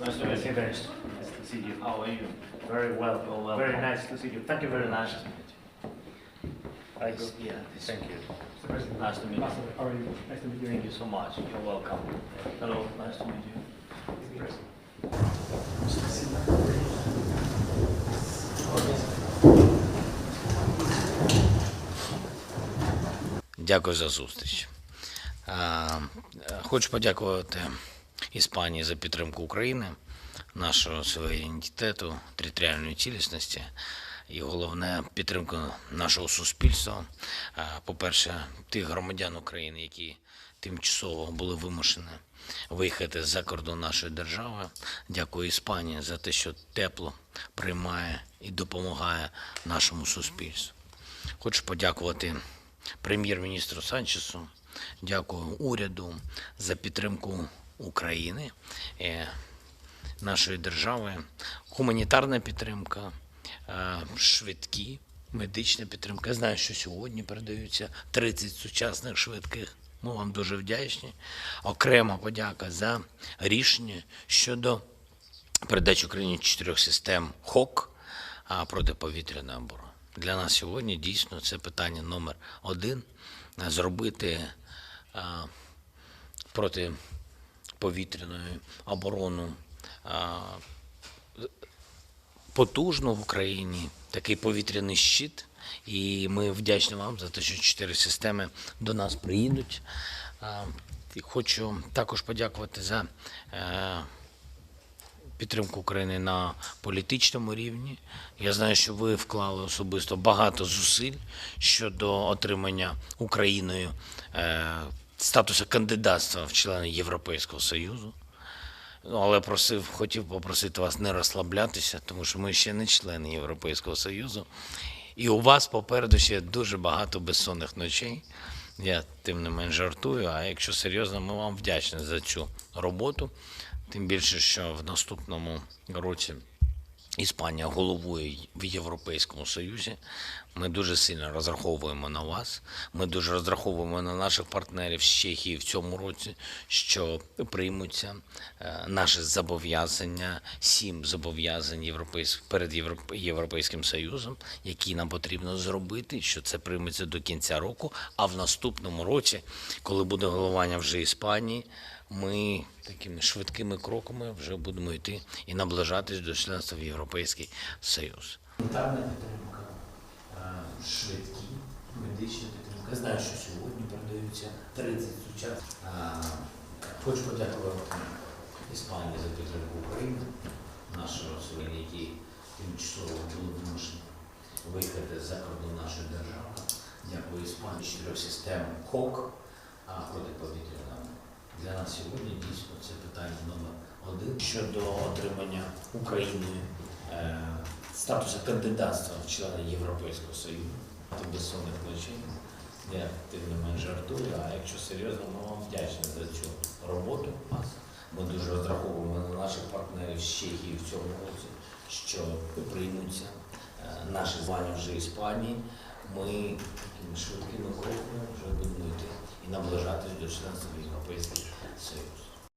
Nice to meet you. Nice to see you. How are you? Very well. You're welcome. Very nice to see you. Thank you very much. Nice to meet you. I go. Yeah, this- Thank you. Mr. President. Nice to meet you. Ambassador, how are you? Nice to meet you. Thank you so much. You're welcome. Hello, nice to meet you. Mr. President. Дякую за зустріч. Е, Хочу подякувати Іспанії за підтримку України, нашого суверенітету, територіальної цілісності і головне підтримку нашого суспільства. По-перше, тих громадян України, які тимчасово були вимушені виїхати за кордон нашої держави. Дякую Іспанії за те, що тепло приймає і допомагає нашому суспільству. Хочу подякувати прем'єр-міністру Санчесу, дякую уряду за підтримку України, е, нашої держави, гуманітарна підтримка, е, швидкі, медична підтримка. Я знаю, що сьогодні передаються 30 сучасних швидких. Ми вам дуже вдячні. Окрема подяка за рішення щодо передачі Україні чотирьох систем ХОК а, протиповітряної оборони. Для нас сьогодні дійсно це питання номер один зробити а, протиповітряну оборону а, потужну в Україні, такий повітряний щит. І ми вдячні вам за те, що чотири системи до нас приїдуть. Хочу також подякувати за е, підтримку України на політичному рівні. Я знаю, що ви вклали особисто багато зусиль щодо отримання Україною е, статусу кандидатства в члени Європейського Союзу. Ну, але просив, хотів попросити вас не розслаблятися, тому що ми ще не члени Європейського Союзу. І у вас попереду ще дуже багато безсонних ночей. Я тим не менш жартую, а якщо серйозно, ми вам вдячні за цю роботу. Тим більше, що в наступному році Іспанія головує в Європейському Союзі. Ми дуже сильно розраховуємо на вас. Ми дуже розраховуємо на наших партнерів з Чехії в цьому році, що приймуться е, наші зобов'язання, сім зобов'язань європейських перед Європ- Європейським Союзом, які нам потрібно зробити, що це прийметься до кінця року. А в наступному році, коли буде головування вже Іспанії, ми такими швидкими кроками вже будемо йти і наближатись до членства в Європейський Союз. Гуманітарна підтримка, швидкі, медична підтримка. Я знаю, що сьогодні передаються 30 сучасних. Хочу подякувати Іспанії за підтримку України, нашого сьогодні, які тимчасово були вимушені виїхати за кордон нашої держави. Дякую Іспанії чотирьох систем ХОК а, протиповітряна. Для нас сьогодні дійсно це питання номер один щодо отримання Україною е, статусу кандидатства в члени Європейського Союзу. Це безсонних ночей. Я тим не менш жартую, а якщо серйозно, ми вам вдячні за цю роботу. Ми дуже розраховуємо на наших партнерів з Чехії в цьому році, що приймуться е, наші звання вже Іспанії. Ми швидкими кроками вже будемо йти і наближатись до членства Європейського Європейський Союз.